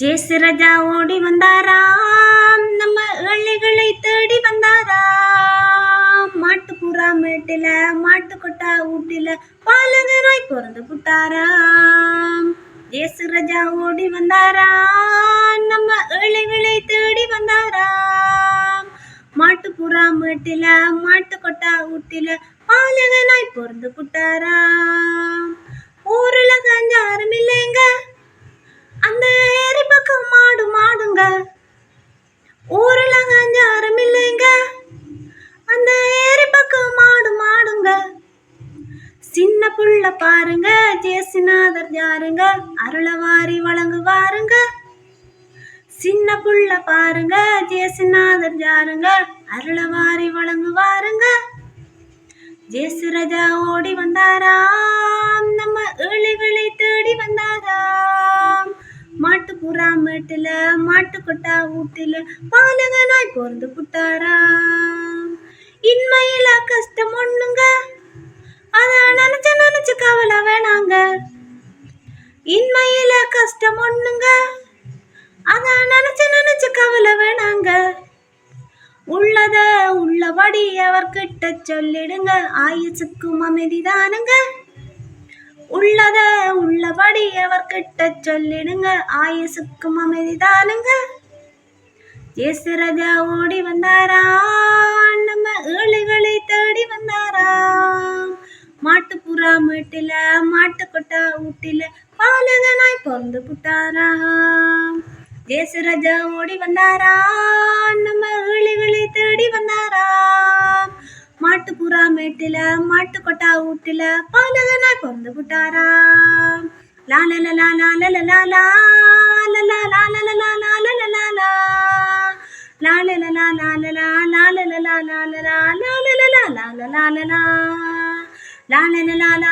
ஜேசுரஜா ஓடி வந்தாராம். நம்ம ஏழைகளை தேடி வந்தாராம். மாட்டுப்புறா மேட்டில மாட்டு கொட்டா ஊட்டில பாலகனாய் பிறந்து புட்டாராம். ஜேசுரஜா ஓடி வந்தாராம். நம்ம ஏழைகளை தேடி வந்தாராம். மாட்டுப்புறா மேட்டில மாட்டு கொட்டா ஊட்டில பாலகனாய் பிறந்து புட்டாராம். சின்ன புள்ள பாருங்க ஜேசுநாதர் யாருங்க? அருளவாரி வழங்குவாருங்க. சின்ன புள்ள பாருங்க ஜேசுநாதர் யாருங்க? அருளவாரி வழங்குவாருங்க. ஜேசுரஜா ஓடி வந்தாராம் நம்ம ஏழைகளை தேடி வந்தாராம். மாட்டுப்புறா மேட்டுல மாட்டுக்கொட்டா ஊட்டில பாலகனாய் பொருந்து புட்டாராம். இன்மையில கஷ்டம் ஒண்ணுங்க கவலை வேணாங்க இன்மையில கஷ்டம் ஒண்ணுங்க. அத நினைச்சு நினைச்சு கவலை வேணாங்க உள்ளத உள்ளபடி அவர்கிட்ட சொல்லிடுங்க. ஆயுசுக்கும் அமைதிதானுங்க. உள்ளத உள்ளபடி அவர்கிட்ட சொல்லிடுங்க. ஆயுசுக்கும் அமைதிதானுங்க. ஜேசுராஜா ஓடி வந்தாரா? வீட்டில மாட்டுக்கொட்டா ஊட்டில பாலகனாய் பிறந்து புட்டாரா தேசராஜா ஓடி வந்தாரா நம்ம ஏழைகளை தேடி வந்தாரா மாட்டுப்புறா மேட்டில மாட்டுக்கொட்டா ஊட்டில பாலகனாய் பிறந்து புட்டாரா லால லலா லால லலா லா லலா லால லலா லால லலா லா லால லலா லால லா லால லலா லால லா லால லலா லால லா லா ലാ ലാ ലാ ലാ